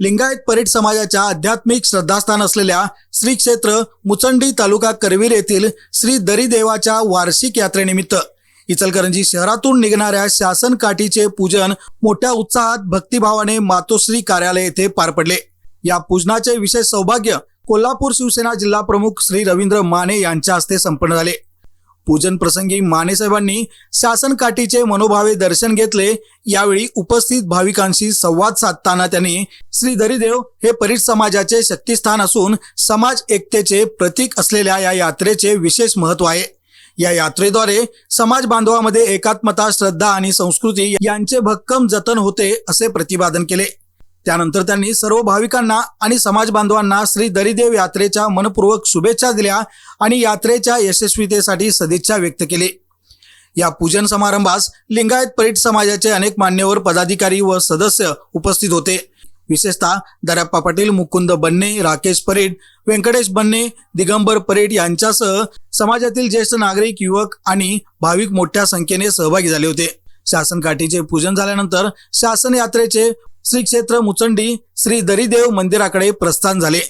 लिंगायत परीट समाजाच्या आध्यात्मिक श्रद्धास्थान असलेल्या श्री क्षेत्र मुचंडी तालुका करवीर येथील श्री दरीदेवाच्या वार्षिक यात्रेनिमित्त इचलकरंजी शहरातून निघणाऱ्या शासन काठीचे पूजन मोठ्या उत्साहात भक्तिभावाने मातोश्री कार्यालय येथे पार पडले. या पूजनाचे विशेष सौभाग्य कोल्हापूर शिवसेना जिल्हा प्रमुख श्री रवींद्र माने यांच्या हस्ते संपन्न झाले. पूजन प्रसंगी मानेसाहेबांनी शासन काठीचे मनोभावे दर्शन घेतले. यावेळी उपस्थित भाविकांशी संवाद साधताना त्यांनी श्री दरिदेव हे परीट समाजाचे शक्तिस्थान असून समाज एकतेचे प्रतीक असलेल्या या यात्रेचे विशेष महत्त्व आहे. या यात्रेद्वारे समाज बांधवामध्ये एकात्मता श्रद्धा आणि संस्कृती यांचे भक्कम जतन होते असे प्रतिपादन केले. त्यानंतर त्यांनी सर्व भाविकांना आणि समाज बांधवांना श्री दरिदेव यात्रेच्या मनपूर्वक शुभेच्छा दिल्या आणि यात्रेच्या यशस्वीतेसाठी सदिच्छा व्यक्त केली. या पूजन समारंभास लिंगायत परीट समाजाचे अनेक मान्यवर पदाधिकारी व सदस्य उपस्थित होते. विशेषतः दराप्पा पाटील मुकुंद बन्ने राकेश परेड व्यंकटेश बन्ने दिगंबर परेड यांच्यासह समाजातील ज्येष्ठ नागरिक युवक आणि भाविक मोठ्या संख्येने सहभागी झाले होते. शासन काठीचे पूजन झाल्यानंतर शासन यात्रेचे श्री क्षेत्र मुचंडी श्री दरिदेव मंदिराकडे प्रस्थान झाले.